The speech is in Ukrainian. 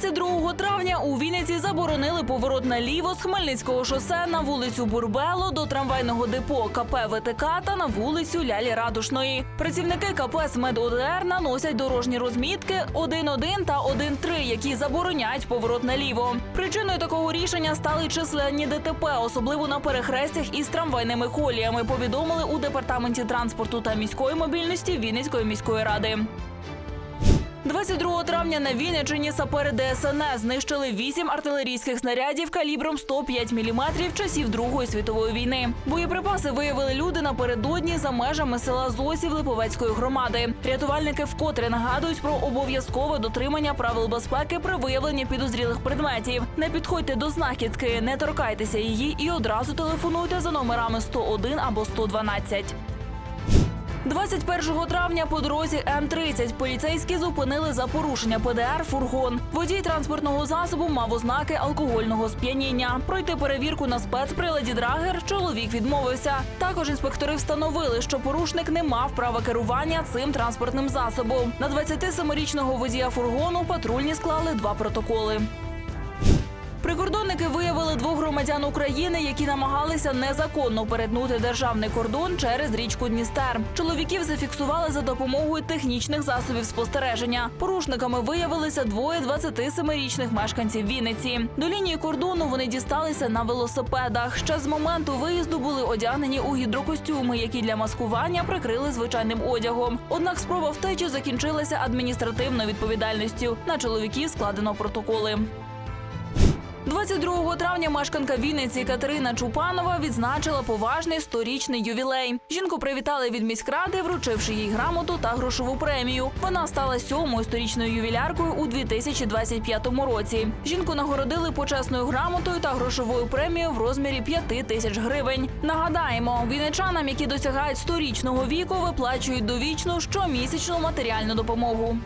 22 травня у Вінниці заборонили поворот наліво з Хмельницького шосе на вулицю Бурбело до трамвайного депо КП ВТК та на вулицю Лялі Радушної. Працівники КП «СмедОДР» наносять дорожні розмітки 1.1 та 1.3, які забороняють поворот наліво. Причиною такого рішення стали численні ДТП, особливо на перехрестях із трамвайними коліями. Повідомили у департаменті транспорту та міської мобільності Вінницької міської ради. 22 травня на Вінниччині сапери ДСНС знищили вісім артилерійських снарядів калібром 105 мм часів Другої світової війни. Боєприпаси виявили люди напередодні за межами села Зосів Липовецької громади. Рятувальники вкотре нагадують про обов'язкове дотримання правил безпеки при виявленні підозрілих предметів. Не підходьте до знахідки, не торкайтеся її і одразу телефонуйте за номерами 101 або 112. 21 травня по дорозі М-30 поліцейські зупинили за порушення ПДР фургон. Водій транспортного засобу мав ознаки алкогольного сп'яніння. Пройти перевірку на спецприладі Драгер чоловік відмовився. Також інспектори встановили, що порушник не мав права керування цим транспортним засобом. На 27-річного водія фургону патрульні склали два протоколи. Прикордонники виявили двох громадян України, які намагалися незаконно перетнути державний кордон через річку Дністер. Чоловіків зафіксували за допомогою технічних засобів спостереження. Порушниками виявилися двоє 27-річних мешканців Вінниці. До лінії кордону вони дісталися на велосипедах. Ще з моменту виїзду були одягнені у гідрокостюми, які для маскування прикрили звичайним одягом. Однак спроба втечі закінчилася адміністративною відповідальністю. На чоловіків складено протоколи. 22 травня мешканка Вінниці Катерина Чупанова відзначила поважний сторічний ювілей. Жінку привітали від міськради, вручивши їй грамоту та грошову премію. Вона стала сьомою сторічною ювіляркою у 2025 році. Жінку нагородили почесною грамотою та грошовою премією в розмірі 5 тисяч гривень. Нагадаємо, вінничанам, які досягають сторічного віку, виплачують довічну щомісячну матеріальну допомогу.